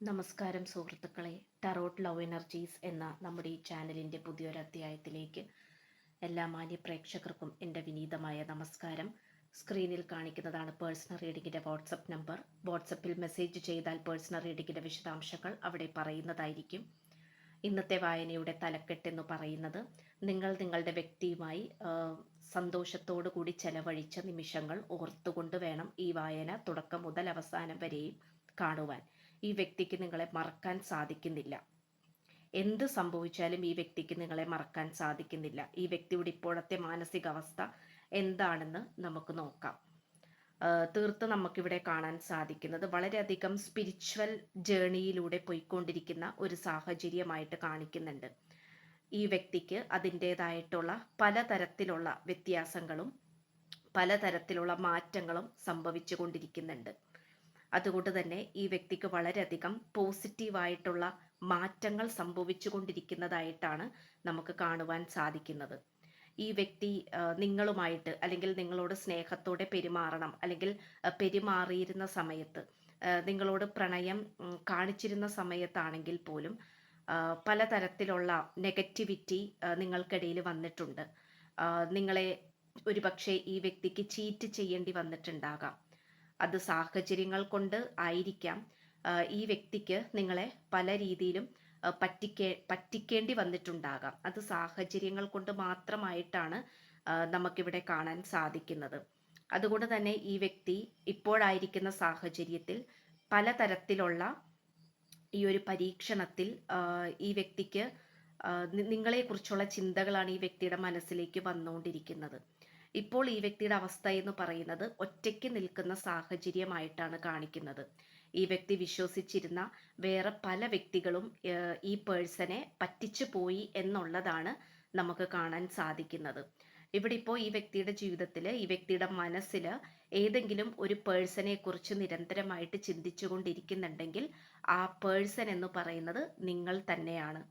നമസ്കാരം സുഹൃത്തുക്കളെ. Tarot love energies എന്ന നമ്മുടെ ഈ ചാനലിന്റെ പുതിയൊരു അധ്യായത്തിലേക്ക് എല്ലാ മാന്യ പ്രേക്ഷകർക്കും എന്റെ വിനീതമായ നമസ്കാരം. സ്ക്രീനിൽ കാണിക്കുന്നതാണ് പേഴ്സണൽ റീഡിങ്ങിന്റെ വാട്സപ്പ് നമ്പർ വാട്സപ്പിൽ മെസ്സേജ് ചെയ്താൽ പേഴ്സണൽ റീഡിങ്ങിന്റെ വിശദാംശങ്ങൾ അവിടെ പറയുന്നതായിരിക്കും. ഇന്നത്തെ വായനയുടെ തലക്കെട്ട് എന്ന് പറയുന്നത് നിങ്ങൾ നിങ്ങളുടെ വ്യക്തിയുമായി സന്തോഷത്തോടു കൂടി ചെലവഴിച്ച നിമിഷങ്ങൾ ഓർത്തുകൊണ്ട് വേണം ഈ വായന തുടക്കം മുതൽ അവസാനം വരെയും കാണുവാൻ. ഈ വ്യക്തിക്ക് നിങ്ങളെ മറക്കാൻ സാധിക്കുന്നില്ല. എന്ത് സംഭവിച്ചാലും ഈ വ്യക്തിക്ക് നിങ്ങളെ മറക്കാൻ സാധിക്കുന്നില്ല. ഈ വ്യക്തിയുടെ ഇപ്പോഴത്തെ മാനസികാവസ്ഥ എന്താണെന്ന് നമുക്ക് നോക്കാം. തീർത്ത് നമുക്കിവിടെ കാണാൻ സാധിക്കുന്നത് വളരെയധികം സ്പിരിച്വൽ ജേണിയിലൂടെ പോയിക്കൊണ്ടിരിക്കുന്ന ഒരു സാഹചര്യമായിട്ട് കാണിക്കുന്നുണ്ട്. ഈ വ്യക്തിക്ക് അതിന്റേതായിട്ടുള്ള പലതരത്തിലുള്ള വ്യത്യാസങ്ങളും പലതരത്തിലുള്ള മാറ്റങ്ങളും സംഭവിച്ചു കൊണ്ടിരിക്കുന്നുണ്ട് അതുകൊണ്ട് തന്നെ ഈ വ്യക്തിക്ക് വളരെയധികം പോസിറ്റീവായിട്ടുള്ള മാറ്റങ്ങൾ സംഭവിച്ചു കൊണ്ടിരിക്കുന്നതായിട്ടാണ് നമുക്ക് കാണുവാൻ സാധിക്കുന്നത്. ഈ വ്യക്തി നിങ്ങളുമായിട്ട് അല്ലെങ്കിൽ നിങ്ങളോട് സ്നേഹത്തോടെ പെരുമാറണം അല്ലെങ്കിൽ പെരുമാറിയിരുന്ന സമയത്ത് നിങ്ങളോട് പ്രണയം കാണിച്ചിരുന്ന സമയത്താണെങ്കിൽ പോലും പലതരത്തിലുള്ള നെഗറ്റിവിറ്റി നിങ്ങൾക്കിടയിൽ വന്നിട്ടുണ്ട്. നിങ്ങളെ ഒരുപക്ഷെ ഈ വ്യക്തിക്ക് ചീറ്റ് ചെയ്യേണ്ടി വന്നിട്ടുണ്ടാകാം. അത് സാഹചര്യങ്ങൾ കൊണ്ട് ആയിരിക്കാം. ഈ വ്യക്തിക്ക് നിങ്ങളെ പല രീതിയിലും പറ്റിക്കേ പറ്റിക്കേണ്ടി വന്നിട്ടുണ്ടാകാം. അത് സാഹചര്യങ്ങൾ കൊണ്ട് മാത്രമായിട്ടാണ് നമുക്കിവിടെ കാണാൻ സാധിക്കുന്നത്. അതുകൊണ്ട് തന്നെ ഈ വ്യക്തി ഇപ്പോഴായിരിക്കുന്ന സാഹചര്യത്തിൽ പലതരത്തിലുള്ള ഈ ഒരു പരീക്ഷണത്തിൽ ഈ വ്യക്തിക്ക് നിങ്ങളെക്കുറിച്ചുള്ള ചിന്തകളാണ് ഈ വ്യക്തിയുടെ മനസ്സിലേക്ക് വന്നുകൊണ്ടിരിക്കുന്നത്. ഇപ്പോൾ ഈ വ്യക്തിയുടെ അവസ്ഥ എന്ന് പറയുന്നത് ഒറ്റയ്ക്ക് നിൽക്കുന്ന സാഹചര്യമായിട്ടാണ് കാണിക്കുന്നത്. ഈ വ്യക്തി വിശ്വസിച്ചിരുന്ന വേറെ പല വ്യക്തികളും ഈ പേഴ്സനെ പറ്റിച്ചു പോയി എന്നുള്ളതാണ് നമുക്ക് കാണാൻ സാധിക്കുന്നത്. ഇവിടെ ഇപ്പോൾ ഈ വ്യക്തിയുടെ ജീവിതത്തിൽ ഈ വ്യക്തിയുടെ മനസ്സിൽ ഏതെങ്കിലും ഒരു പേഴ്സണെ കുറിച്ച് നിരന്തരമായിട്ട് ചിന്തിച്ചു കൊണ്ടിരിക്കുന്നുണ്ടെങ്കിൽ ആ പേഴ്സൺ എന്ന് പറയുന്നത് നിങ്ങൾ തന്നെയാണ്.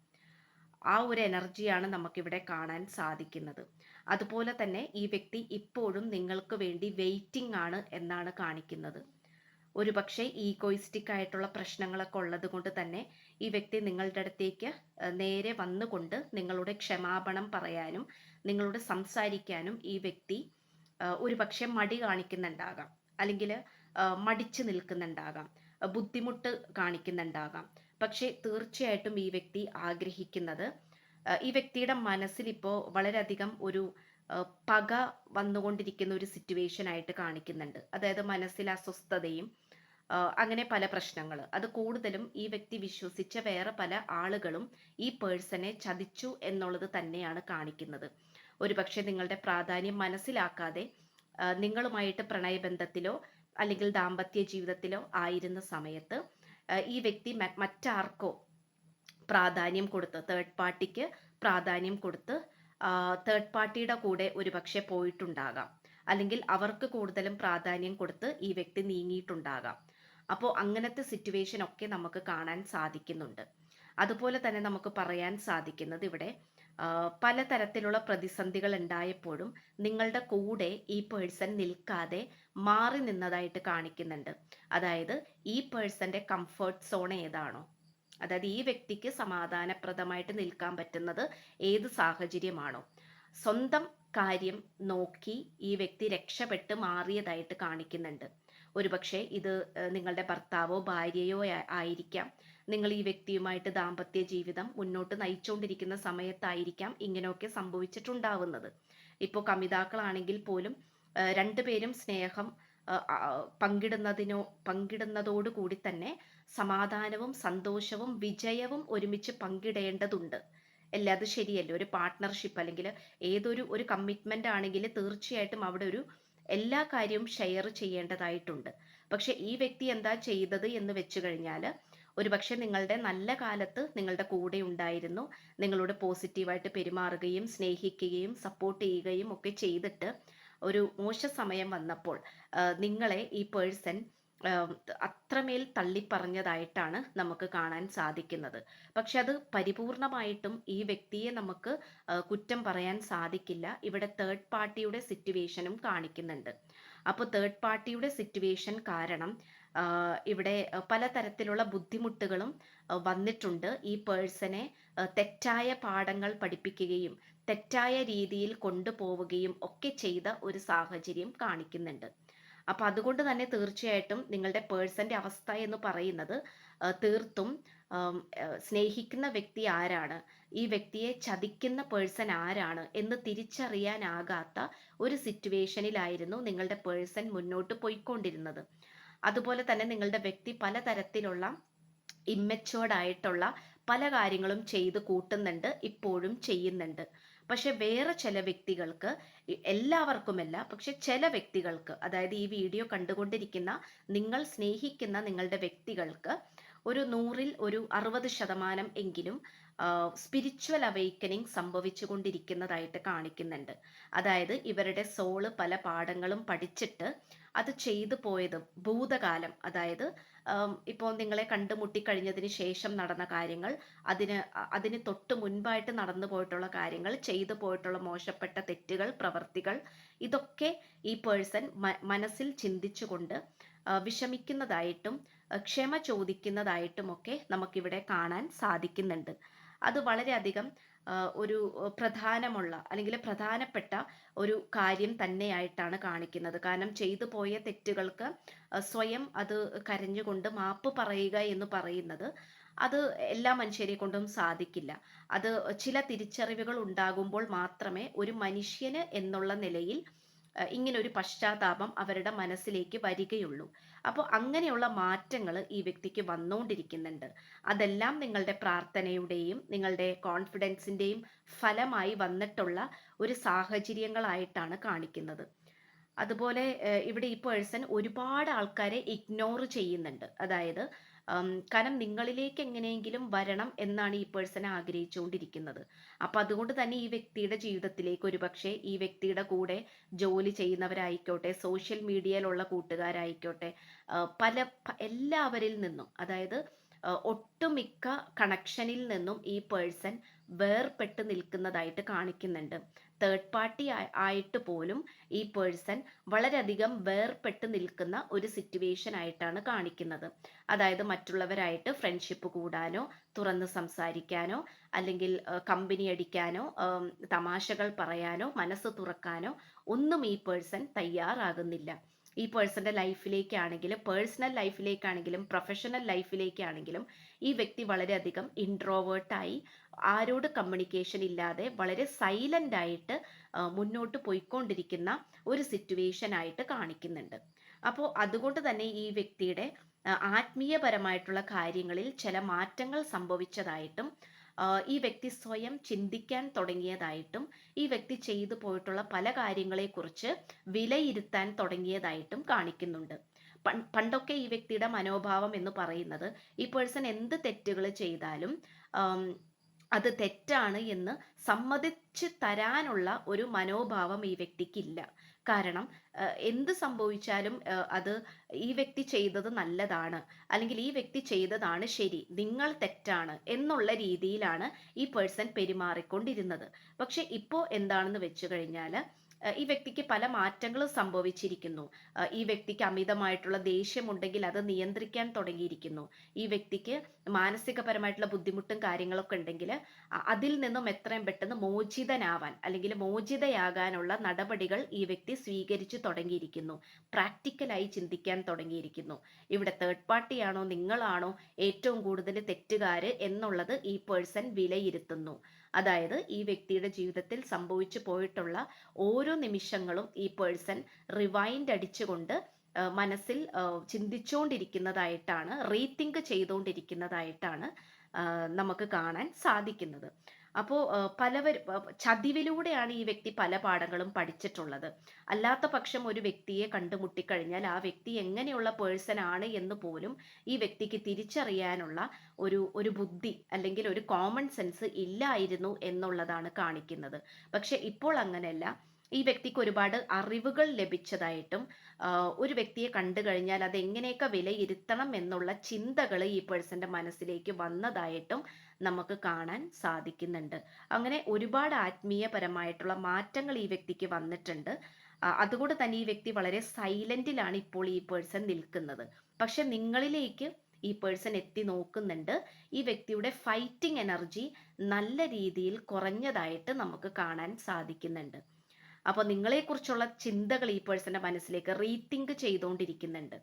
ആ ഒരു എനർജിയാണ് നമുക്കിവിടെ കാണാൻ സാധിക്കുന്നത്. അതുപോലെ തന്നെ ഈ വ്യക്തി ഇപ്പോഴും നിങ്ങൾക്ക് വേണ്ടി വെയിറ്റിംഗ് ആണ് എന്നാണ് കാണിക്കുന്നത്. ഒരുപക്ഷെ ഈഗോയിസ്റ്റിക് ആയിട്ടുള്ള പ്രശ്നങ്ങളൊക്കെ ഉള്ളത് കൊണ്ട് തന്നെ ഈ വ്യക്തി നിങ്ങളുടെ അടുത്തേക്ക് നേരെ വന്നുകൊണ്ട് നിങ്ങളുടെ ക്ഷമാപണം പറയാനും നിങ്ങളോട് സംസാരിക്കാനും ഈ വ്യക്തി ഒരുപക്ഷെ മടി കാണിക്കുന്നുണ്ടാകാം. അല്ലെങ്കിൽ മടിച്ചു നിൽക്കുന്നുണ്ടാകാം. ബുദ്ധിമുട്ട് കാണിക്കുന്നുണ്ടാകാം. പക്ഷേ തീർച്ചയായിട്ടും ഈ വ്യക്തി ആഗ്രഹിക്കുന്നത് ഈ വ്യക്തിയുടെ മനസ്സിൽ ഇപ്പോൾ വളരെയധികം ഒരു പക വന്നുകൊണ്ടിരിക്കുന്ന ഒരു സിറ്റുവേഷൻ ആയിട്ട് കാണിക്കുന്നുണ്ട്. അതായത് മനസ്സിൽ അസ്വസ്ഥതയും അങ്ങനെ പല പ്രശ്നങ്ങൾ അത് കൂടുതലും ഈ വ്യക്തി വിശ്വസിച്ച വേറെ പല ആളുകളും ഈ പേഴ്സണെ ചതിച്ചു എന്നുള്ളത് തന്നെയാണ് കാണിക്കുന്നത്. ഒരുപക്ഷെ നിങ്ങളുടെ പ്രാധാന്യം മനസ്സിലാക്കാതെ നിങ്ങളുമായിട്ട് പ്രണയബന്ധത്തിലോ അല്ലെങ്കിൽ ദാമ്പത്യ ജീവിതത്തിലോ ആയിരുന്ന സമയത്ത് ഈ വ്യക്തി മറ്റാർക്കോ പ്രാധാന്യം കൊടുത്ത് തേർഡ് പാർട്ടിക്ക് പ്രാധാന്യം കൊടുത്ത് തേർഡ് പാർട്ടിയുടെ കൂടെ ഒരുപക്ഷെ പോയിട്ടുണ്ടാകാം. അല്ലെങ്കിൽ അവർക്ക് കൂടുതലും പ്രാധാന്യം കൊടുത്ത് ഈ വ്യക്തി നീങ്ങിയിട്ടുണ്ടാകാം. അപ്പോൾ അങ്ങനത്തെ സിറ്റുവേഷൻ ഒക്കെ നമുക്ക് കാണാൻ സാധിക്കുന്നുണ്ട്. അതുപോലെ തന്നെ നമുക്ക് പറയാൻ സാധിക്കുന്നത് ഇവിടെ പലതരത്തിലുള്ള പ്രതിസന്ധികൾ ഉണ്ടായപ്പോഴും നിങ്ങളുടെ കൂടെ ഈ പേഴ്സൺ നിൽക്കാതെ മാറി നിന്നതായിട്ട് കാണിക്കുന്നുണ്ട്. അതായത് ഈ പേഴ്സന്റെ കംഫർട്ട് സോൺ ഏതാണോ? അതായത് ഈ വ്യക്തിക്ക് സമാധാനപ്രദമായിട്ട് നിൽക്കാൻ പറ്റുന്നത് ഏത് സാഹചര്യമാണോ. സ്വന്തം കാര്യം നോക്കി ഈ വ്യക്തി രക്ഷപ്പെട്ട് മാറിയതായിട്ട് കാണിക്കുന്നുണ്ട്. ഒരുപക്ഷെ ഇത് നിങ്ങളുടെ ഭർത്താവോ ഭാര്യയോ ആയിരിക്കാം. നിങ്ങൾ ഈ വ്യക്തിയുമായിട്ട് ദാമ്പത്യ ജീവിതം മുന്നോട്ട് നയിച്ചുകൊണ്ടിരിക്കുന്ന സമയത്തായിരിക്കാം ഇങ്ങനെയൊക്കെ സംഭവിച്ചിട്ടുണ്ടാവുന്നത്. ഇപ്പോൾ കമിതാക്കളാണെങ്കിൽ പോലും രണ്ടുപേരും സ്നേഹം പങ്കിടുന്നതിനോ പങ്കിടുന്നതോടു കൂടി തന്നെ സമാധാനവും സന്തോഷവും വിജയവും ഒരുമിച്ച് പങ്കിടേണ്ടതുണ്ട്. അല്ല? അത് ശരിയല്ലേ? ഒരു പാർട്ട്ണർഷിപ്പ് അല്ലെങ്കിൽ ഏതൊരു ഒരു കമ്മിറ്റ്മെന്റ് ആണെങ്കിൽ തീർച്ചയായിട്ടും അവിടെ ഒരു എല്ലാ കാര്യവും ഷെയർ ചെയ്യേണ്ടതായിട്ടുണ്ട്. പക്ഷെ ഈ വ്യക്തി എന്താ ചെയ്തത് എന്ന് വെച്ച് കഴിഞ്ഞാൽ ഒരുപക്ഷെ നിങ്ങളുടെ നല്ല കാലത്ത് നിങ്ങളുടെ കൂടെ ഉണ്ടായിരുന്നു. നിങ്ങളോട് പോസിറ്റീവായിട്ട് പെരുമാറുകയും സ്നേഹിക്കുകയും സപ്പോർട്ട് ചെയ്യുകയും ഒക്കെ ചെയ്തിട്ട് ഒരു മോശ സമയം വന്നപ്പോൾ നിങ്ങളെ ഈ പേഴ്സൺ അത്രമേൽ തള്ളിപ്പറഞ്ഞതായിട്ടാണ് നമുക്ക് കാണാൻ സാധിക്കുന്നത്. പക്ഷെ അത് പരിപൂർണമായിട്ടും ഈ വ്യക്തിയെ നമുക്ക് കുറ്റം പറയാൻ സാധിക്കില്ല. ഇവിടെ തേർഡ് പാർട്ടിയുടെ സിറ്റുവേഷനും കാണിക്കുന്നുണ്ട്. അപ്പോൾ തേർഡ് പാർട്ടിയുടെ സിറ്റുവേഷൻ കാരണം ഇവിടെ പലതരത്തിലുള്ള ബുദ്ധിമുട്ടുകളും വന്നിട്ടുണ്ട്. ഈ പേഴ്സണെ തെറ്റായ പാഠങ്ങൾ പഠിപ്പിക്കുകയും തെറ്റായ രീതിയിൽ കൊണ്ടുപോവുകയും ഒക്കെ ചെയ്ത ഒരു സാഹചര്യം കാണിക്കുന്നുണ്ട്. അപ്പൊ അതുകൊണ്ട് തന്നെ തീർച്ചയായിട്ടും നിങ്ങളുടെ പേഴ്സന്റെ അവസ്ഥ എന്ന് പറയുന്നത് തീർത്തും സ്നേഹിക്കുന്ന വ്യക്തി ആരാണ് ഈ വ്യക്തിയെ ചതിക്കുന്ന പേഴ്സൺ ആരാണ് എന്ന് തിരിച്ചറിയാനാകാത്ത ഒരു സിറ്റുവേഷനിലായിരുന്നു നിങ്ങളുടെ പേഴ്സൺ മുന്നോട്ട് പോയിക്കൊണ്ടിരുന്നത്. അതുപോലെ തന്നെ നിങ്ങളുടെ വ്യക്തി പലതരത്തിലുള്ള ഇമ്മച്ചുവേർഡ് ആയിട്ടുള്ള പല കാര്യങ്ങളും ചെയ്ത് കൂട്ടുന്നുണ്ട് ഇപ്പോഴും ചെയ്യുന്നുണ്ട്. പക്ഷെ വേറെ ചില വ്യക്തികൾക്ക് എല്ലാവർക്കുമല്ല പക്ഷെ ചില വ്യക്തികൾക്ക് അതായത് ഈ വീഡിയോ കണ്ടുകൊണ്ടിരിക്കുന്ന നിങ്ങൾ സ്നേഹിക്കുന്ന നിങ്ങളുടെ വ്യക്തികൾക്ക് ഒരു നൂറിൽ ഒരു അറുപത് ശതമാനം എങ്കിലും സ്പിരിച്വൽ അവൈക്കനിങ് സംഭവിച്ചുകൊണ്ടിരിക്കുന്നതായിട്ട് കാണിക്കുന്നുണ്ട്. അതായത് ഇവരുടെ സോൾ പല പാഠങ്ങളും പഠിച്ചിട്ട് അത് ചെയ്തു പോയതും ഭൂതകാലം. അതായത് ഇപ്പോൾ നിങ്ങളെ കണ്ടുമുട്ടിക്കഴിഞ്ഞതിന് ശേഷം നടന്ന കാര്യങ്ങൾ അതിന് അതിന് തൊട്ട് മുൻപായിട്ട് നടന്നു പോയിട്ടുള്ള കാര്യങ്ങൾ ചെയ്തു പോയിട്ടുള്ള മോശപ്പെട്ട തെറ്റുകൾ പ്രവർത്തികൾ ഇതൊക്കെ ഈ പേഴ്സൺ മനസ്സിൽ ചിന്തിച്ചുകൊണ്ട് വിഷമിക്കുന്നതായിട്ടും ക്ഷമ ചോദിക്കുന്നതായിട്ടുമൊക്കെ നമുക്കിവിടെ കാണാൻ സാധിക്കുന്നുണ്ട്. അത് വളരെയധികം ഒരു പ്രധാനമുള്ള അല്ലെങ്കിൽ പ്രധാനപ്പെട്ട ഒരു കാര്യം തന്നെയായിട്ടാണ് കാണിക്കുന്നത്. കാരണം ചെയ്തു പോയ തെറ്റുകൾക്ക് സ്വയം അത് കരഞ്ഞുകൊണ്ട് മാപ്പ് പറയുക എന്ന് പറയുന്നത് അത് എല്ലാ മനുഷ്യരെ കൊണ്ടും സാധിക്കില്ല. അത് ചില തിരിച്ചറിവുകൾ ഉണ്ടാകുമ്പോൾ മാത്രമേ ഒരു മനുഷ്യന് എന്നുള്ള നിലയിൽ ഇങ്ങനെ ഒരു പശ്ചാത്താപം അവരുടെ മനസ്സിലേക്ക് വരികയുള്ളൂ. അപ്പോൾ അങ്ങനെയുള്ള മാറ്റങ്ങൾ ഈ വ്യക്തിക്ക് വന്നുകൊണ്ടിരിക്കുന്നുണ്ട് അതെല്ലാം നിങ്ങളുടെ പ്രാർത്ഥനയുടെയും നിങ്ങളുടെ കോൺഫിഡൻസിന്റെയും ഫലമായി വന്നിട്ടുള്ള ഒരു സാഹചര്യങ്ങളായിട്ടാണ് കാണിക്കുന്നത്. അതുപോലെ ഇവിടെ ഈ പേഴ്സൺ ഒരുപാട് ആൾക്കാരെ ഇഗ്നോർ ചെയ്യുന്നുണ്ട്. അതായത് കാരണം നിങ്ങളിലേക്ക് എങ്ങനെയെങ്കിലും വരണം എന്നാണ് ഈ പേഴ്സൺ ആഗ്രഹിച്ചുകൊണ്ടിരിക്കുന്നത്. അപ്പൊ അതുകൊണ്ട് തന്നെ ഈ വ്യക്തിയുടെ ജീവിതത്തിലേക്ക് ഒരുപക്ഷെ ഈ വ്യക്തിയുടെ കൂടെ ജോലി ചെയ്യുന്നവരായിക്കോട്ടെ സോഷ്യൽ മീഡിയയിലുള്ള കൂട്ടുകാരായിക്കോട്ടെ പല എല്ലാവരിൽ നിന്നും അതായത് ഒട്ടുമിക്ക കണക്ഷനിൽ നിന്നും ഈ പേഴ്സൺ വേർപെട്ട് നിൽക്കുന്നതായിട്ട് കാണിക്കുന്നുണ്ട്. തേർഡ് പാർട്ടി ആയിട്ട് പോലും ഈ പേഴ്സൺ വളരെയധികം വേർപെട്ട് നിൽക്കുന്ന ഒരു സിറ്റുവേഷൻ ആയിട്ടാണ് കാണിക്കുന്നത്. അതായത് മറ്റുള്ളവരായിട്ട് ഫ്രണ്ട്ഷിപ്പ് കൂടാനോ തുറന്ന് സംസാരിക്കാനോ അല്ലെങ്കിൽ കമ്പനി അടിക്കാനോ തമാശകൾ പറയാനോ മനസ്സ് തുറക്കാനോ ഒന്നും ഈ പേഴ്സൺ തയ്യാറാകുന്നില്ല. ഈ പേഴ്സന്റെ ലൈഫിലേക്കാണെങ്കിലും പേഴ്സണൽ ലൈഫിലേക്കാണെങ്കിലും പ്രൊഫഷണൽ ലൈഫിലേക്കാണെങ്കിലും ഈ വ്യക്തി വളരെയധികം ഇൻട്രോവേർട്ടായി ആരോട് കമ്മ്യൂണിക്കേഷൻ ഇല്ലാതെ വളരെ സൈലന്റ് ആയിട്ട് മുന്നോട്ട് പോയിക്കൊണ്ടിരിക്കുന്ന ഒരു സിറ്റുവേഷൻ ആയിട്ട് കാണിക്കുന്നുണ്ട്. അപ്പോൾ അതുകൊണ്ട് തന്നെ ഈ വ്യക്തിയുടെ ആത്മീയപരമായിട്ടുള്ള കാര്യങ്ങളിൽ ചില മാറ്റങ്ങൾ സംഭവിച്ചതായിട്ടും ഈ വ്യക്തി സ്വയം ചിന്തിക്കാൻ തുടങ്ങിയതായിട്ടും ഈ വ്യക്തി ചെയ്തു പോയിട്ടുള്ള പല കാര്യങ്ങളെക്കുറിച്ച് വിലയിരുത്താൻ തുടങ്ങിയതായിട്ടും കാണിക്കുന്നുണ്ട്. പണ്ടൊക്കെ ഈ വ്യക്തിയുടെ മനോഭാവം എന്ന് പറയുന്നത് ഈ പേഴ്സൺ എന്ത് തെറ്റുകൾ ചെയ്താലും അത് തെറ്റാണ് എന്ന് സമ്മതിച്ച് തരാനുള്ള ഒരു മനോഭാവം ഈ വ്യക്തിക്കില്ല. കാരണം എന്ത് സംഭവിച്ചാലും അത് ഈ വ്യക്തി ചെയ്തത് നല്ലതാണ് അല്ലെങ്കിൽ ഈ വ്യക്തി ചെയ്തതാണ് ശരി നിങ്ങൾ തെറ്റാണ് എന്നുള്ള രീതിയിലാണ് ഈ പേഴ്സൺ പെരുമാറിക്കൊണ്ടിരുന്നത്. പക്ഷെ ഇപ്പോൾ എന്താണെന്ന് വെച്ച് കഴിഞ്ഞാൽ ഈ വ്യക്തിക്ക് പല മാറ്റങ്ങളും സംഭവിച്ചിരിക്കുന്നു. ഈ വ്യക്തിക്ക് അമിതമായിട്ടുള്ള ദേഷ്യമുണ്ടെങ്കിൽ അത് നിയന്ത്രിക്കാൻ തുടങ്ങിയിരിക്കുന്നു. ഈ വ്യക്തിക്ക് മാനസികപരമായിട്ടുള്ള ബുദ്ധിമുട്ടും കാര്യങ്ങളൊക്കെ ഉണ്ടെങ്കിൽ അതിൽ നിന്നും എത്രയും പെട്ടെന്ന് മോചിതനാവാൻ അല്ലെങ്കിൽ മോചിതയാകാനുള്ള നടപടികൾ ഈ വ്യക്തി സ്വീകരിച്ചു തുടങ്ങിയിരിക്കുന്നു. പ്രാക്ടിക്കലായി ചിന്തിക്കാൻ തുടങ്ങിയിരിക്കുന്നു. ഇവിടെ തേർഡ് പാർട്ടിയാണോ നിങ്ങളാണോ ഏറ്റവും കൂടുതൽ തെറ്റുകാര് എന്നുള്ളത് ഈ പേഴ്സൺ വിലയിരുത്തുന്നു. അതായത് ഈ വ്യക്തിയുടെ ജീവിതത്തിൽ സംഭവിച്ചു പോയിട്ടുള്ള ഓരോ നിമിഷങ്ങളും ഈ പേഴ്സൺ റിവൈൻഡ് അടിച്ചുകൊണ്ട് മനസ്സിൽ ചിന്തിച്ചുകൊണ്ടിരിക്കുന്നതായിട്ടാണ് റീതിങ്ക് ചെയ്തുകൊണ്ടിരിക്കുന്നതായിട്ടാണ് നമുക്ക് കാണാൻ സാധിക്കുന്നത്. അപ്പോൾ പലവർ ചതിവിലൂടെയാണ് ഈ വ്യക്തി പല പാഠങ്ങളും പഠിച്ചിട്ടുള്ളത്. അല്ലാത്ത പക്ഷം ഒരു വ്യക്തിയെ കണ്ടുമുട്ടിക്കഴിഞ്ഞാൽ ആ വ്യക്തി എങ്ങനെയുള്ള പേഴ്സൺ ആണ് എന്ന് പോലും ഈ വ്യക്തിക്ക് തിരിച്ചറിയാനുള്ള ഒരു ഒരു ബുദ്ധി അല്ലെങ്കിൽ ഒരു കോമൺ സെൻസ് ഇല്ലായിരുന്നു എന്നുള്ളതാണ് കാണിക്കുന്നത്. പക്ഷെ ഇപ്പോൾ അങ്ങനെയല്ല. ഈ വ്യക്തിക്ക് ഒരുപാട് അറിവുകൾ ലഭിച്ചതായിട്ടും ഒരു വ്യക്തിയെ കണ്ടു കഴിഞ്ഞാൽ അത് എങ്ങനെയൊക്കെ വിലയിരുത്തണം എന്നുള്ള ചിന്തകൾ ഈ പേഴ്സന്റെ മനസ്സിലേക്ക് വന്നതായിട്ടും നമുക്ക് കാണാൻ സാധിക്കുന്നുണ്ട്. അങ്ങനെ ഒരുപാട് ആത്മീയപരമായിട്ടുള്ള മാറ്റങ്ങൾ ഈ വ്യക്തിക്ക് വന്നിട്ടുണ്ട്. അതുകൊണ്ട് തന്നെ ഈ വ്യക്തി വളരെ സൈലന്റിലാണ് ഇപ്പോൾ ഈ പേഴ്സൺ നിൽക്കുന്നത്. പക്ഷെ നിങ്ങളിലേക്ക് ഈ പേഴ്സൺ എത്തി നോക്കുന്നുണ്ട്. ഈ വ്യക്തിയുടെ ഫൈറ്റിംഗ് എനർജി നല്ല രീതിയിൽ കുറഞ്ഞതായിട്ട് നമുക്ക് കാണാൻ സാധിക്കുന്നുണ്ട്. അപ്പോൾ നിങ്ങളെക്കുറിച്ചുള്ള ചിന്തകൾ ഈ പേഴ്സന്റെ മനസ്സിലേക്ക് റീതിങ്ക് ചെയ്തുകൊണ്ടിരിക്കുന്നുണ്ട്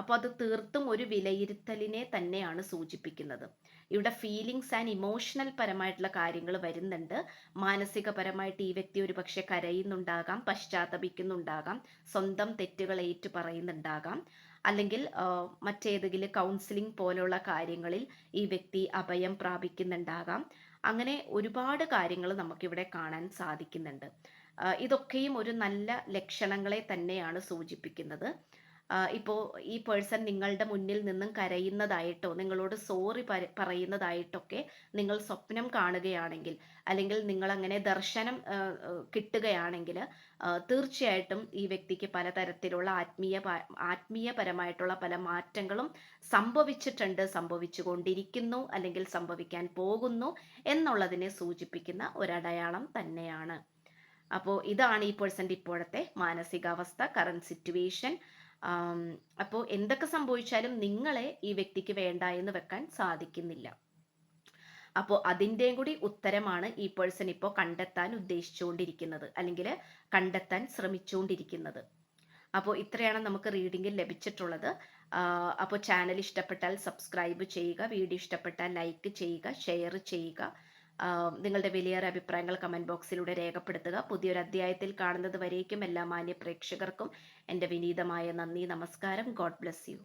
അപ്പോൾ അത് തീർത്തും ഒരു വിലയിരുത്തലിനെ തന്നെയാണ് സൂചിപ്പിക്കുന്നത്. ഇവിടെ ഫീലിങ്സ് ആൻഡ് ഇമോഷണൽ പരമായിട്ടുള്ള കാര്യങ്ങൾ വരുന്നുണ്ട്. മാനസികപരമായിട്ട് ഈ വ്യക്തി ഒരു പക്ഷെ കരയുന്നുണ്ടാകാം പശ്ചാത്തപിക്കുന്നുണ്ടാകാം സ്വന്തം തെറ്റുകൾ ഏറ്റു പറയുന്നുണ്ടാകാം. അല്ലെങ്കിൽ മറ്റേതെങ്കിലും കൗൺസിലിംഗ് പോലുള്ള കാര്യങ്ങളിൽ ഈ വ്യക്തി അഭയം പ്രാപിക്കുന്നുണ്ടാകാം. അങ്ങനെ ഒരുപാട് കാര്യങ്ങൾ നമുക്കിവിടെ കാണാൻ സാധിക്കുന്നുണ്ട്. ഇതൊക്കെയും ഒരു നല്ല ലക്ഷണങ്ങളെ തന്നെയാണ് സൂചിപ്പിക്കുന്നത്. ഇപ്പോൾ ഈ പേഴ്സൺ നിങ്ങളുടെ മുന്നിൽ നിന്നും കരയുന്നതായിട്ടോ നിങ്ങളോട് സോറി പറയുന്നതായിട്ടൊക്കെ നിങ്ങൾ സ്വപ്നം കാണുകയാണെങ്കിൽ അല്ലെങ്കിൽ നിങ്ങൾ അങ്ങനെ ദർശനം കിട്ടുകയാണെങ്കിൽ തീർച്ചയായിട്ടും ഈ വ്യക്തിക്ക് പലതരത്തിലുള്ള ആത്മീയ ആത്മീയപരമായിട്ടുള്ള പല മാറ്റങ്ങളും സംഭവിച്ചിട്ടുണ്ട് സംഭവിച്ചു കൊണ്ടിരിക്കുന്നു അല്ലെങ്കിൽ സംഭവിക്കാൻ പോകുന്നു എന്നുള്ളതിനെ സൂചിപ്പിക്കുന്ന ഒരടയാളം തന്നെയാണ്. അപ്പോൾ ഇതാണ് ഈ പേഴ്സന്റെ ഇപ്പോഴത്തെ മാനസികാവസ്ഥ കറണ്ട് സിറ്റുവേഷൻ അപ്പോൾ എന്തൊക്കെ സംഭവിച്ചാലും നിങ്ങളെ ഈ വ്യക്തിക്ക് വേണ്ട എന്ന് വെക്കാൻ സാധിക്കുന്നില്ല. അപ്പോൾ അതിന്റെയും കൂടി ഉത്തരമാണ് ഈ പേഴ്സൺ ഇപ്പോൾ കണ്ടെത്താൻ ഉദ്ദേശിച്ചുകൊണ്ടിരിക്കുന്നത് അല്ലെങ്കിൽ കണ്ടെത്താൻ ശ്രമിച്ചുകൊണ്ടിരിക്കുന്നത്. അപ്പോൾ ഇത്രയാണ് നമുക്ക് റീഡിങ്ങിൽ ലഭിച്ചിട്ടുള്ളത്. അപ്പോൾ ചാനൽ ഇഷ്ടപ്പെട്ടാൽ സബ്സ്ക്രൈബ് ചെയ്യുക വീഡിയോ ഇഷ്ടപ്പെട്ടാൽ ലൈക്ക് ചെയ്യുക ഷെയർ ചെയ്യുക. നിങ്ങളുടെ വിലയേറെ അഭിപ്രായങ്ങൾ കമന്റ് ബോക്സിലൂടെ രേഖപ്പെടുത്തുക. പുതിയൊരു അധ്യായത്തിൽ കാണുന്നത് വരേക്കും എല്ലാ മാന്യ പ്രേക്ഷകർക്കും എന്റെ വിനീതമായ നന്ദി. നമസ്കാരം. God bless you.